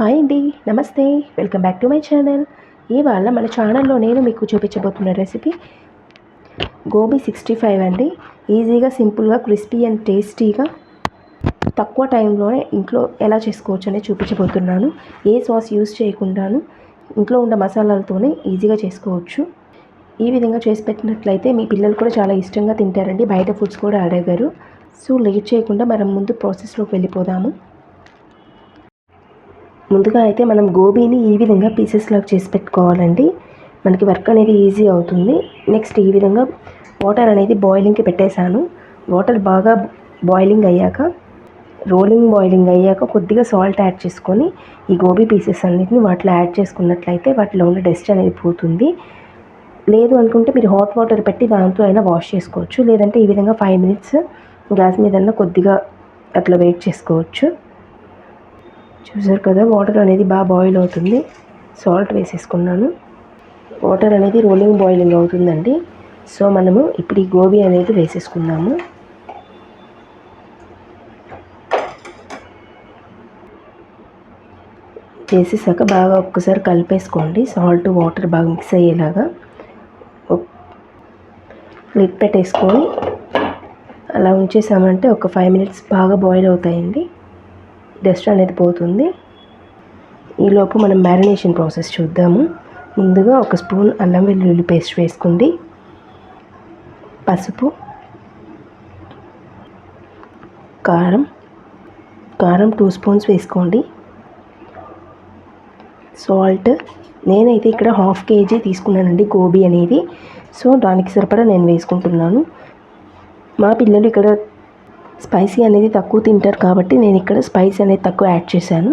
Hi అండి నమస్తే. Welcome back to my channel ఇవాళ మన ఛానల్లో నేను మీకు చూపించబోతున్న రెసిపీ గోబీ సిక్స్టీ ఫైవ్ అండి ఈజీగా సింపుల్గా క్రిస్పీ అండ్ టేస్టీగా తక్కువ టైంలోనే ఇంట్లో ఎలా చేసుకోవచ్చు అనేది చూపించబోతున్నాను. ఏ సాస్ యూస్ చేయకుండాను ఇంట్లో ఉన్న మసాలాలతోనే ఈజీగా చేసుకోవచ్చు. ఈ విధంగా చేసి పెట్టినట్లయితే మీ పిల్లలు కూడా చాలా ఇష్టంగా తింటారండి. బయట ఫుడ్స్ కూడా అడగారు సో లేట్ చేయకుండా మనం ముందు ప్రాసెస్లోకి వెళ్ళిపోదాము. ముందుగా అయితే మనం గోబీని ఈ విధంగా పీసెస్ లాగా చేసి పెట్టుకోవాలండి. మనకి వర్క్ అనేది ఈజీ అవుతుంది. నెక్స్ట్ ఈ విధంగా వాటర్ అనేది బాయిలింగ్కి పెట్టేశాను. వాటర్ బాగా బాయిలింగ్ అయ్యాక రోలింగ్ బాయిలింగ్ అయ్యాక కొద్దిగా సాల్ట్ యాడ్ చేసుకొని ఈ గోబీ పీసెస్ అన్నిటిని వాటిలో యాడ్ చేసుకున్నట్లయితే వాటిలో ఉన్న డస్ట్ అనేది పోతుంది. లేదు అనుకుంటే మీరు హాట్ వాటర్ పెట్టి దాంతో అయినా వాష్ చేసుకోవచ్చు. లేదంటే ఈ విధంగా ఫైవ్ మినిట్స్ గ్యాస్ మీద కొద్దిగా అట్లా వెయిట్ చేసుకోవచ్చు. చూసారు కదా వాటర్ అనేది బాగా బాయిల్ అవుతుంది. సాల్ట్ వేసేసుకున్నాను. వాటర్ అనేది రోలింగ్ బాయిలింగ్ అవుతుందండి. సో మనము ఇప్పుడు ఈ గోబీ అనేది వేసేసుకుందాము. వేసేసాక బాగా ఒక్కసారి కలిపేసుకోండి. సాల్ట్ వాటర్ బాగా మిక్స్ అయ్యేలాగా. లిడ్ పెట్టేసుకొని అలా ఉంచేసామంటే ఒక ఫైవ్ మినిట్స్ బాగా బాయిల్ అవుతాయండి. డస్ట్ అనేది పోతుంది. ఈలోపు మనం మ్యారినేషన్ ప్రాసెస్ చూద్దాము. ముందుగా ఒక స్పూన్ అల్లం వెల్లుల్లి పేస్ట్ వేసుకోండి. పసుపు కారం కారం టూ స్పూన్స్ వేసుకోండి. సాల్ట్ నేనైతే ఇక్కడ హాఫ్ కేజీ తీసుకున్నానండి గోబీ అనేది. సో దానికి సరిపడా నేను వేసుకుంటున్నాను. మా పిల్లలు ఇక్కడ స్పైసీ అనేది తక్కువ తింటారు కాబట్టి నేను ఇక్కడ స్పైస్ అనేది తక్కువ యాడ్ చేశాను.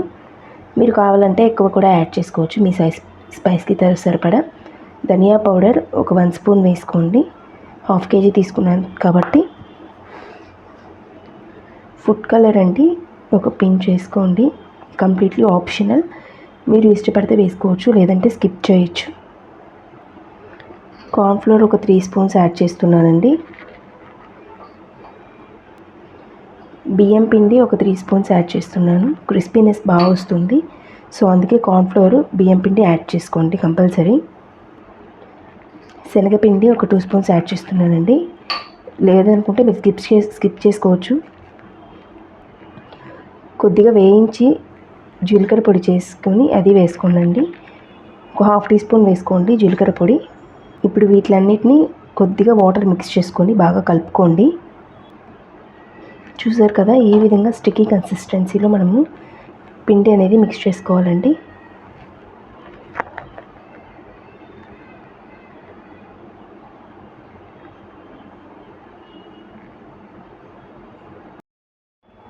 మీరు కావాలంటే ఎక్కువ కూడా యాడ్ చేసుకోవచ్చు. మీ సైజ్ స్పైస్కి సరిపడా. ధనియా పౌడర్ ఒక వన్ స్పూన్ వేసుకోండి. హాఫ్ కేజీ తీసుకున్నాను కాబట్టి. ఫుడ్ కలర్ అండి ఒక పించ్ వేసుకోండి. Completely optional. మీరు ఇష్టపడితే వేసుకోవచ్చు లేదంటే స్కిప్ చేయొచ్చు. కార్న్ఫ్లోర్ ఒక త్రీ స్పూన్స్ యాడ్ చేస్తున్నానండి. బియ్యం పిండి ఒక త్రీ స్పూన్స్ యాడ్ చేస్తున్నాను. క్రిస్పీనెస్ బాగా వస్తుంది. సో అందుకే కార్న్ఫ్లోర్ బియ్యం పిండి యాడ్ చేసుకోండి కంపల్సరీ. శనగపిండి ఒక టూ స్పూన్స్ యాడ్ చేస్తున్నానండి. లేదనుకుంటే మీరు స్కిప్ చే స్కిప్ చేసుకోవచ్చు. కొద్దిగా వేయించి జీలకర్ర పొడి చేసుకొని అది వేసుకోండి ఒక హాఫ్ టీ స్పూన్ వేసుకోండి జీలకర్ర పొడి. ఇప్పుడు వీటిలన్నిటిని కొద్దిగా వాటర్ మిక్స్ చేసుకొని బాగా కలుపుకోండి. చూసారు కదా ఈ విధంగా స్టిక్కీ కన్సిస్టెన్సీలో మనము పిండి అనేది మిక్స్ చేసుకోవాలండి.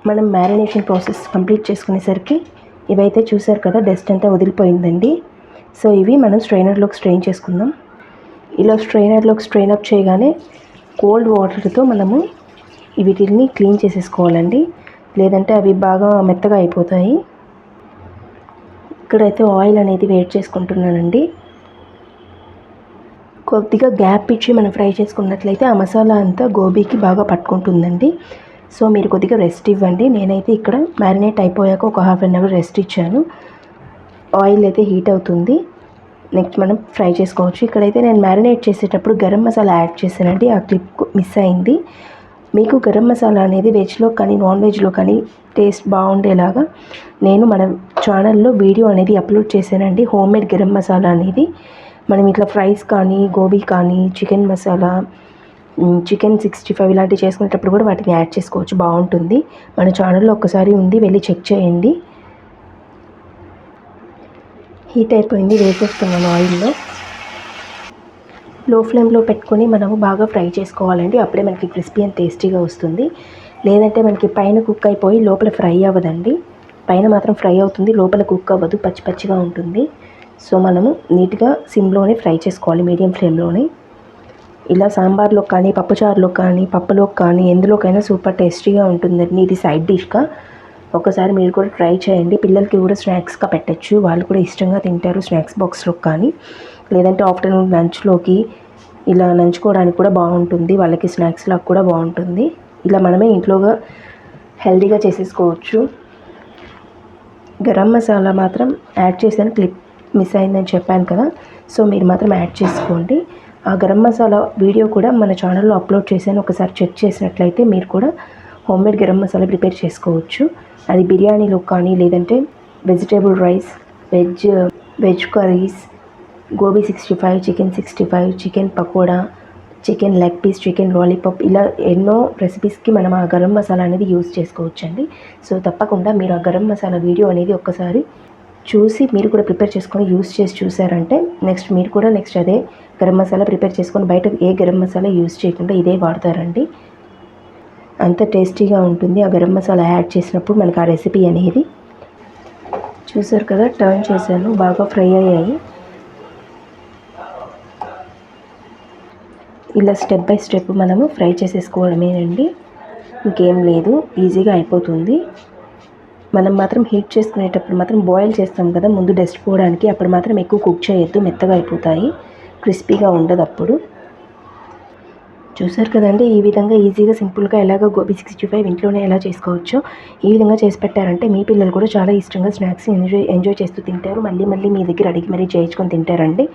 మనం మ్యారినేషన్ ప్రాసెస్ కంప్లీట్ చేసుకునేసరికి ఇవైతే చూసారు కదా డస్ట్ అంతా వదిలిపోయిందండి. సో ఇవి మనం స్ట్రైనర్లోకి స్ట్రెయిన్ చేసుకుందాం. ఇలా స్ట్రైనర్లోకి స్ట్రెయిన్ అప్ చేయగానే కోల్డ్ వాటర్తో మనము వీటిని క్లీన్ చేసేసుకోవాలండి. లేదంటే అవి బాగా మెత్తగా అయిపోతాయి. ఇక్కడైతే ఆయిల్ అనేది వేడి చేసుకుంటున్నానండి. కొద్దిగా గ్యాప్ ఇచ్చి మనం ఫ్రై చేసుకున్నట్లయితే ఆ మసాలా అంతా గోబీకి బాగా పట్టుకుంటుందండి. సో మీరు కొద్దిగా రెస్ట్ ఇవ్వండి. నేనైతే ఇక్కడ మ్యారినేట్ అయిపోయాక ఒక హాఫ్ అన్ అవర్ రెస్ట్ ఇచ్చాను. ఆయిల్ అయితే హీట్ అవుతుంది. నెక్స్ట్ మనం ఫ్రై చేసుకోవచ్చు. ఇక్కడైతే నేను మ్యారినేట్ చేసేటప్పుడు గరం మసాలా యాడ్ చేశానండి. ఆ క్లిప్ మిస్ అయింది. మీకు గరం మసాలా అనేది వెజ్లో కానీ నాన్ వెజ్లో కానీ టేస్ట్ బాగుండేలాగా నేను మన ఛానల్లో వీడియో అనేది అప్లోడ్ చేశానండి. హోమ్ మేడ్ గరం మసాలా అనేది. మనం ఇట్లా ఫ్రైస్ కానీ గోబీ కానీ chicken masala chicken sixty five ఇలాంటివి చేసుకునేటప్పుడు కూడా వాటిని యాడ్ చేసుకోవచ్చు. బాగుంటుంది. మన ఛానల్లో ఒక్కసారి ఉంది వెళ్ళి చెక్ చేయండి. హీట్ అయిపోయింది వేసేస్తున్నాను ఆయిల్లో. లో ఫ్లేమ్లో పెట్టుకొని మనము బాగా ఫ్రై చేసుకోవాలండి. అప్పుడే మనకి క్రిస్పీ అండ్ టేస్టీగా వస్తుంది. లేదంటే మనకి పైన కుక్ అయిపోయి లోపల ఫ్రై అవ్వదండి. పైన మాత్రం ఫ్రై అవుతుంది. లోపల కుక్ అవ్వదు. పచ్చి పచ్చిగా ఉంటుంది. సో మనము నీట్గా సిమ్లోనే ఫ్రై చేసుకోవాలి. మీడియం ఫ్లేమ్లోనే. ఇలా సాంబార్లో కానీ పప్పుచారులో కానీ పప్పులో కానీ ఎందులోకైనా సూపర్ టేస్టీగా ఉంటుందండి. ఇది సైడ్ డిష్గా. ఒకసారి మీరు కూడా ట్రై చేయండి. పిల్లలకి కూడా స్నాక్స్గా పెట్టచ్చు. వాళ్ళు కూడా ఇష్టంగా తింటారు స్నాక్స్ బాక్స్లో కానీ. లేదంటే ఆఫ్టర్నూన్ లంచ్లోకి ఇలా నంచుకోవడానికి కూడా బాగుంటుంది. వాళ్ళకి స్నాక్స్ లాగా కూడా బాగుంటుంది. ఇలా మనమే ఇంట్లోగా హెల్దీగా చేసేసుకోవచ్చు. గరం మసాలా మాత్రం యాడ్ చేసాను క్లిప్ మిస్ అయిందని చెప్పాను కదా. సో మీరు మాత్రం యాడ్ చేసుకోండి. ఆ గరం మసాలా వీడియో కూడా మన ఛానల్లో అప్లోడ్ చేశాను. ఒకసారి చెక్ చేసినట్లయితే మీరు కూడా హోమ్మేడ్ గరం మసాలా ప్రిపేర్ చేసుకోవచ్చు. అది బిర్యానీలో కానీ లేదంటే vegetable rice veg veg curries gobi sixty five chicken sixty five chicken pakoda chicken leg piece chicken lollipop. ఇలా ఎన్నో రెసిపీస్కి మనం ఆ గరం మసాలా అనేది యూస్ చేసుకోవచ్చండి. సో తప్పకుండా మీరు ఆ గరం మసాలా వీడియో అనేది ఒక్కసారి చూసి మీరు కూడా ప్రిపేర్ చేసుకొని యూస్ చేసి చూసారంటే నెక్స్ట్ మీరు కూడా నెక్స్ట్ అదే గరం మసాలా ప్రిపేర్ చేసుకొని బయట ఏ గరం మసాలా యూస్ చేయకుండా ఇదే వాడతారండి. అంత టేస్టీగా ఉంటుంది. ఆ గరం మసాలా యాడ్ చేసినప్పుడు మనకు ఆ రెసిపీ అనేది. చూసారు కదా టర్న్ చేశాను. బాగా ఫ్రై అయ్యాయి. ఇలా స్టెప్ బై స్టెప్ మనము ఫ్రై చేసేసుకోవడమేనండి. ఇంకేం లేదు ఈజీగా అయిపోతుంది. మనం మాత్రం హీట్ చేసుకునేటప్పుడు మాత్రం బాయిల్ చేస్తాం కదా ముందు డస్ట్ పోవడానికి అప్పుడు మాత్రం ఎక్కువ కుక్ చేయొద్దు మెత్తగా అయిపోతాయి. క్రిస్పీగా ఉండదు అప్పుడు. చూసారు కదండి ఈ విధంగా ఈజీగా సింపుల్గా ఎలాగ గోబీ సిక్స్టీ ఫైవ్ ఇంట్లోనే ఎలా చేసుకోవచ్చో ఈ విధంగా చేసి పెట్టారంటే మీ పిల్లలు కూడా చాలా ఇష్టంగా స్నాక్స్ ఎంజాయ్ ఎంజాయ్ చేస్తూ తింటారు. మళ్ళీ మళ్ళీ మీ దగ్గర అడిగి మరీ చేయించుకొని తింటారండి.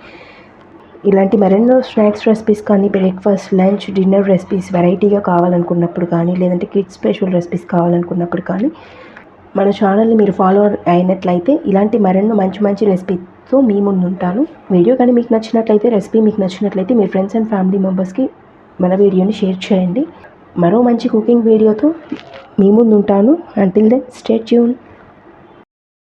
ఇలాంటి మరెన్నో స్నాక్స్ రెసిపీస్ కానీ బ్రేక్ఫాస్ట్ లంచ్ డిన్నర్ రెసిపీస్ వెరైటీగా కావాలనుకున్నప్పుడు కానీ లేదంటే కిడ్స్ స్పెషల్ రెసిపీస్ కావాలనుకున్నప్పుడు కానీ మన ఛానల్ని మీరు ఫాలో అయినట్లయితే ఇలాంటి మరెన్నో మంచి మంచి రెసిపీతో మీ ముందు ఉంటాను. వీడియో కానీ మీకు నచ్చినట్లయితే రెసిపీ మీకు నచ్చినట్లయితే మీ ఫ్రెండ్స్ అండ్ ఫ్యామిలీ మెంబర్స్కి మన వీడియోని షేర్ చేయండి. మరో మంచి కుకింగ్ వీడియోతో మీ ముందు ఉంటాను. Until then stay tune